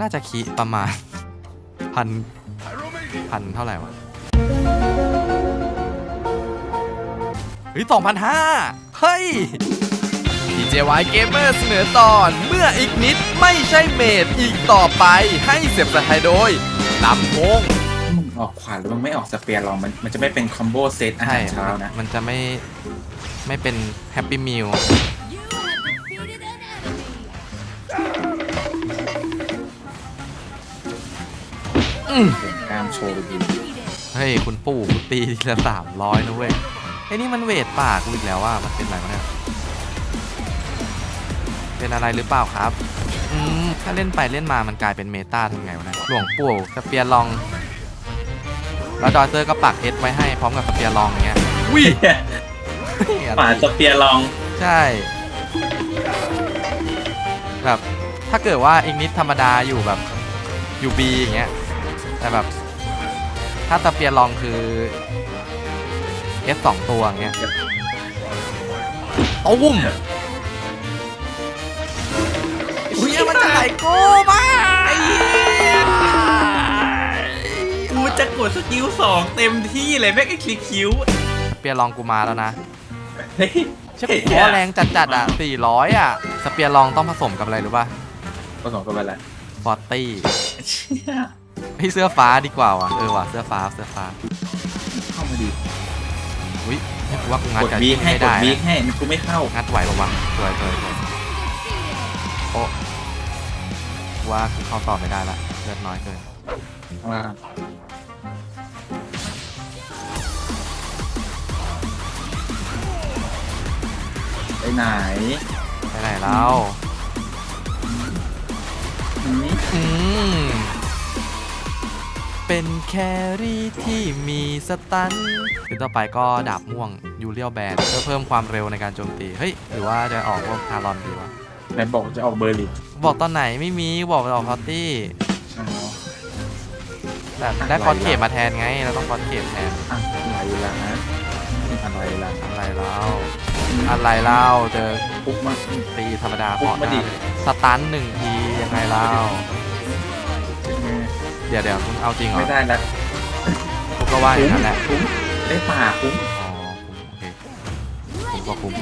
น่าจะคีประมาณพันพันเท่าไหร่วะเฮ้ยสองพันห้าเฮ้ย DJY Gamer เสนอตอนเมื่ออีกนิดไม่ใช่เมดอีกต่อไปให้เสียบสายโดยลำโพงมึงออกขวานหรือมึงไม่ออกสเปียร์ลองมันมันจะไม่เป็นคอมโบเซตอาใช่หารเช้านะ มันจะไม่ไม่เป็นแฮปปี้มิล กล้ามโชว์ดีเฮ้ยคุณปู่คุณตีทีละสามร้อยนะเว้ยไอ้นี่มันเวทปากกูอีกแล้วว่ามันเป็นอะไรวะเนี่ยเป็นอะไรหรือเปล่าครับอืมถ้าเล่นไปเล่นมามันกลายเป็นเมตาทำไงวะเนี่ยหลวงปู่สเปียร์ลอง แล้วดอยเซอร์ก็ปักเอสไว้ให้พร้อมกับสเปียร์ลองอย่างเงี้ยวิอะไรป่าสเปียร์ลองใช่แบบถ้าเกิดว่าอีกนิดธรรมดาอยู่แบบอยู่บีอย่างเงี้ย แต่แบบ ถ้าสเปียร์ลองคือ S สองตัวอย่างเงี้ยตุ้มอุ้ยมันจะไหลโก้มากกูจะกดสกิลสองเต็มที่เลยแม่งไอ้คลิกคิวสเปียร์ลองกูมาแล้วนะเฮ้ยเชื่อกูว่าแรงจัดๆอะ400อะ สเปียร์ลองต้องผสมกับอะไรรู้ป่ะผสมกันไปแล้วฟอร์ตี้ เชี่ยพี่เสื้อฟ้าดีกว่าว่ะเออว่ะเสื้อฟ้าเสื้อฟ้าเข้ามาดีอุ้ยไม่รู้ว่ากูงัดกดกับบีที่ให้ไม่กดได้บีนะให้มันกูไม่เข้างัดไหวป่าวะสวยสวยสวยโอ้ว่ากูเข้าต่อไม่ได้ละเลือดน้อยเกินว่าไปไหนไปไหนแล้วอืมอืม เป็นแครี่ที่มีสตันคือต่อไปก็ดาบม่วงยูเรียลแบนเพื่อเพิ่มความเร็วในการโจมตี เฮ้ย หรือว่าจะออกพวกคารอนดีวะไหนบอกจะออกเบอร์ลินบอกตอนไหนไม่มีบอกจะออกพอตตี้อ๋อแบบได้คอนเกตมาแทนไง เราต้องคอนเกตแทนอะอะไรล่ะฮะอะไรล่ะอะไรเล่าอะไรเล่าเจอปุ๊บมาตีธรรมดาปุ๊เพาะบหมาดิน้าสตันหนึ่งทียังไงเล่าเดี๋ยวเดี๋ยวคุณเอาจริงเหรอไม่ได้แล้วคุณก็ว่าอย่างนั้นแหละคุ้มได้ป่าคุ้มอ๋อคุ้มโอเคคุ้มก็คุ้ม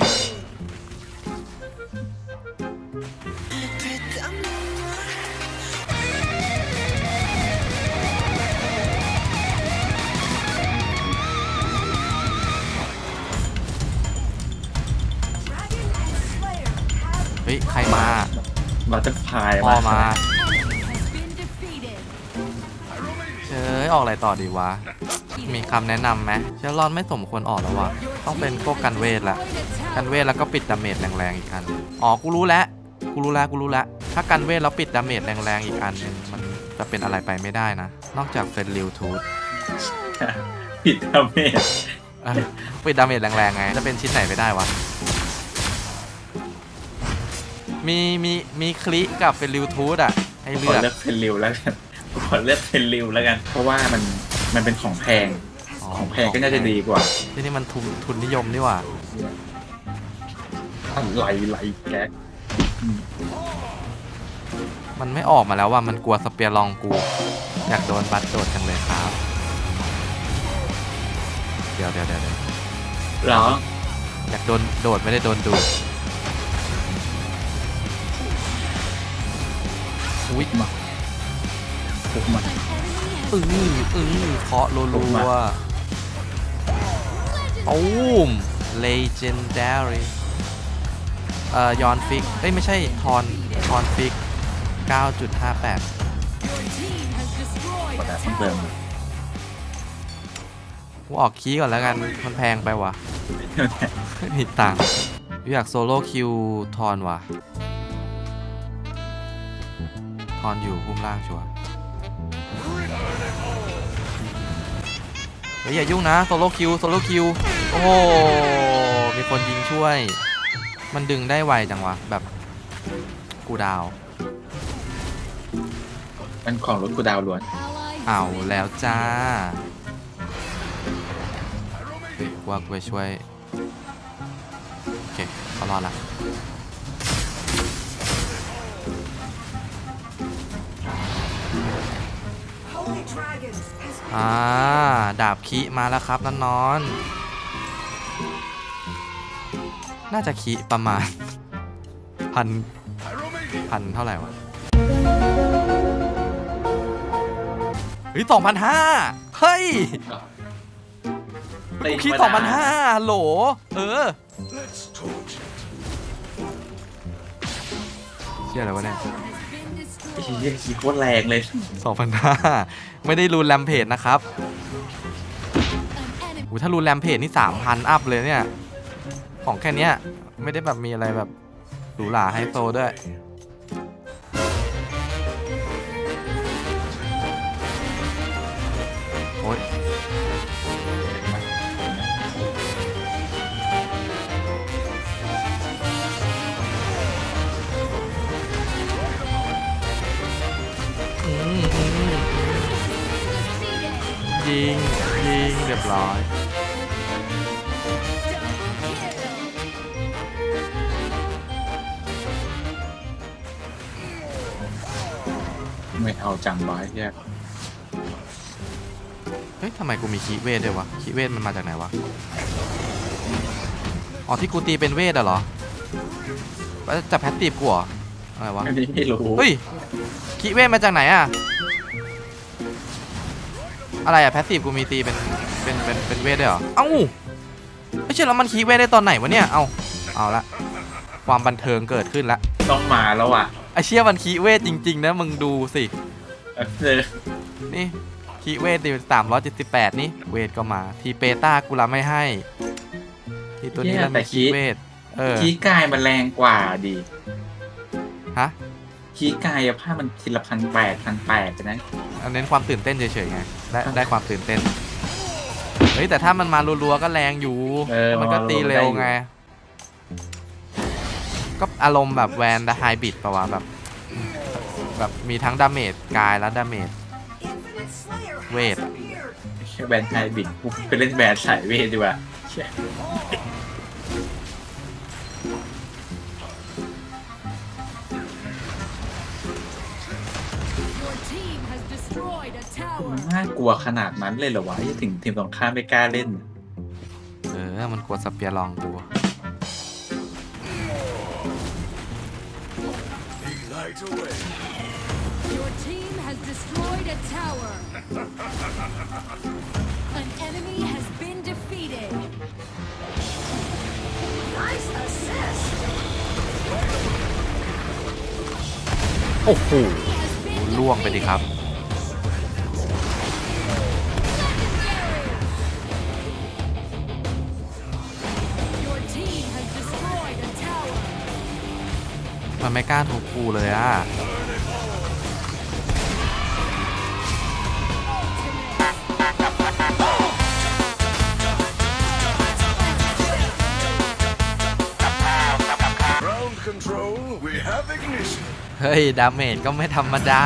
เฮ้ยใครมาเราจะพายพ่อมา เชยออกอะไรต่อดีวะ มีคำแนะนำไหมเชลลอนไม่สมควรออกแล้ววะต้องเป็นพวกกันเวทละกันเวทแล้วก็ปิดดาเมจแรงๆอีกอันอ๋อกูรู้แล้วกูรู้แล้วกูรู้แล้วถ้ากันเวทแล้วปิดดาเมจแรงๆอีกอันหนึงมันจะเป็นอะไรไปไม่ได้นะ นอกจากเฟนริวทูธผิดทำเมจเออปิดดาเมจแรงๆไงจะเป็นชิ้นไหนไปได้วะมีมีมีคลิกับเฟนริวทูธอะให้ขเลืออกเลือกเพนริวแล้วกัน ขอเลือกเพนริวแล้วกัน เพราะว่ามันมันเป็นของแพง ของแพงก็น่าจะดีกว่าที่นี่มันทุนทุนนิยมนี่หว่าอะไรไหลแก๊กมันไม่ออกมาแล้วว่ามันกลัวสเปียร์ลองกูอยากโดนบัตรโดดจังเลยครับ เดี๋ยวเดี๋ยวเดี๋ยวเดี๋ยวเหรอ อยากโดนโดดไม่ได้โดนดูดอุ้ยมา ปุ๊บมาอืออือเคาะรัวผมมาๆตูม legendary เอ่อยอนฟิก เอ้ย ไม่ใช่ ทอน ทอนฟิก 9.58 Your team has destroyed กด a แต่ต้องเติม tower. กูออกคีย์ก่อนแล้วกัน มันแพงไปว่ะไม่มีตังค์อยากโซโล่คิว ทอนว่ะ ทอนอยู่พุ่มล่างชัวร์ เฮ้ยอย่ายุ่งนะโซโล่คิวโซโล่คิวโอ้โหมีคนยิงช่วย มันดึงได้ไวจังวะ แบบกูดาวมันของรถกูดาวล้วน Ally เอาแล้วจ้าเฮ้ยว่ากูไปช่วย โอเคเขารอดละ อ่า ดาบคิมาแล้วครับนอนๆน่าจะคิประมาณ พัน พันเท่าไหร่วะ เฮ้ยสองพันห้าเฮ้ยกูคิดสองพันห้าโหล เออเชื่ออะไรวะเนี่ย Has been ไอ้เหี้ยขี่โคตรแรงเลย สองพันห้าไม่ได้รูนแรมเพจนะครับอูถ้ารูนแรมเพจนี่สามพันอัพเลยเนี่ย ของแค่เนี้ย ไม่ได้แบบมีอะไรแบบหรูหราไฮโซด้วย รียบร้อย Double kill. ไม่เอาจังไว้แยกเฮ้ยทำไมกูมีคีย์เวทด้วยวะคีย์เวทมันมาจากไหนวะ อ๋อที่กูตีเป็นเวทอะเหรอแล้วจะแพตตีฟกูเหรออะไรวะ อันนี้ไม่รู้เฮ้ยคีย์เวทมาจากไหนอะอะไรอะแพสซีฟกูมีตีเป็น เป็นเป็นเป็นเวทด้วยเหรอ เอ้าไม่ใช่แล้วมันคีย์เวทได้ตอนไหนวะเนี่ย เอาเอาละความบันเทิงเกิดขึ้นละต้องมาแล้วอะไอเชี่ยมันคีย์เวทจริง ๆ นะมึงดูสิ เออนี่คีย์เวทดิสามร้อยเจ็ดสิบแปดนี่เวทก็มาทีเปต้ากูละไม่ให้ ทีตัวนี้แล้วมีคีย์เวทเออขี้กายมันแรงกว่าดิฮะขี้กายภาพมันทีละพันแปดพันแปดนะอันเน้นความตื่นเต้นเฉยๆไงได้ได้ความตื่นเต้นเฮ้ยแต่ถ้ามันมารัวๆก็แรงอยู่ เออมันก็ตีเร็วไง ก็อารมณ์แบบแวนดาไฮบิดปะวะแบบ แบบมีทั้งดาเมจกายและดาเมจเวทอะแค่แบนไฮบิดกูไปเล่นแบนสายเวทดีกว่า มัน tower. น่ากลัวขนาดนั้นเลยเหรอวะยังถึงทีมตรงข้ามไม่กล้าเล่น เออ มันกลัวสเปียร์ลองกู Your team has destroyed a tower. An enemy has been defeated. Nice assist. โอ้โห Has been ล่วงไปดิครับ มันไม่กล้าถูกกูเลยอะ Ground control, we have ignition. เฮ้ย ดาเมจก็ไม่ธรรมดา